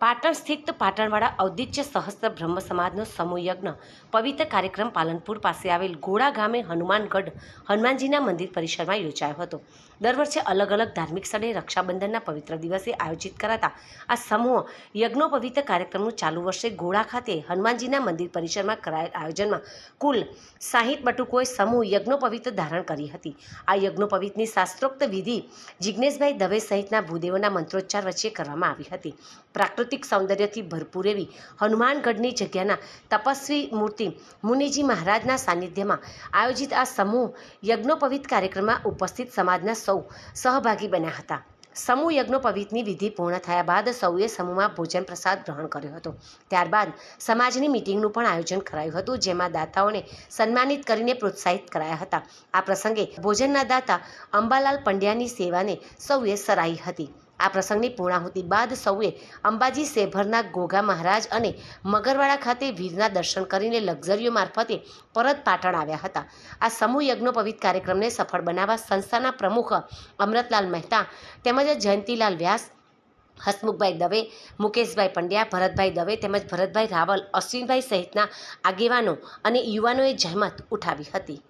પાટણ સ્થિત પાટણવાળા ઔદિત્ય સહસ્ત્ર બ્રહ્મ સમાજનો સમૂહ યજ્ઞ પવિત્ર કાર્યક્રમ પાલનપુર પાસે આવેલ ગોળા ગામે હનુમાનગઢ હનુમાનજીના મંદિર પરિસરમાં યોજાયો હતો. દર વર્ષે અલગ અલગ ધાર્મિક સ્થળે રક્ષાબંધનના પવિત્ર દિવસે આયોજિત કરાતા આ સમૂહ યજ્ઞો પવિત્ર કાર્યક્રમનું ચાલુ વર્ષે ગોળા ખાતે હનુમાનજીના મંદિર પરિસરમાં કરાયેલ આયોજનમાં કુલ સાહીઠ બટુકોએ સમૂહ યજ્ઞોપવિત ધારણ કરી હતી. આ યજ્ઞોપવિતની શાસ્ત્રોક્ત વિધિ જિજ્ઞેશભાઈ દવે સહિતના ભૂદેવોના મંત્રોચ્ચાર વચ્ચે કરવામાં આવી હતી. પ્રાકૃતિક સૌંદર્યથી ભરપૂર એવી હનુમાનગઢની જગ્યાના તપસ્વી મૂર્તિ મુનિજી મહારાજના સાનિધ્યમાં આયોજિત આ સમૂહ યજ્ઞોપવિત કાર્યક્રમમાં ઉપસ્થિત સમાજના સૌ સહભાગી બન્યા હતા. સમૂહ યજ્ઞોપવિતની વિધિ પૂર્ણ થયા બાદ સૌએ સમૂહમાં ભોજન પ્રસાદ ગ્રહણ કર્યો હતો. ત્યારબાદ સમાજની મિટિંગનું પણ આયોજન કરાયું હતું, જેમાં દાતાઓને સન્માનિત કરીને પ્રોત્સાહિત કરાયા હતા. આ પ્રસંગે ભોજનના દાતા અંબાલાલ પંડ્યાની સેવાને સૌએ સરાહી હતી. આ પ્રસંગની પૂર્ણાહુતિ બાદ સૌએ અંબાજી સેભરના ગોગા મહારાજ અને મગરવાડા ખાતે વીરના દર્શન કરીને લક્ઝરીઓ મારફતે પરત પાટણ આવ્યા હતા. આ સમૂહ યજ્ઞોપવિત કાર્યક્રમને સફળ બનાવવા સંસ્થાના પ્રમુખ અમૃતલાલ મહેતા તેમજ જયંતિલાલ વ્યાસ, હસમુખભાઈ દવે, મુકેશભાઈ પંડ્યા, ભરતભાઈ દવે તેમજ ભરતભાઈ રાવલ, અશ્વિનભાઈ સહિતના આગેવાનો અને યુવાનોએ જહેમત ઉઠાવી હતી.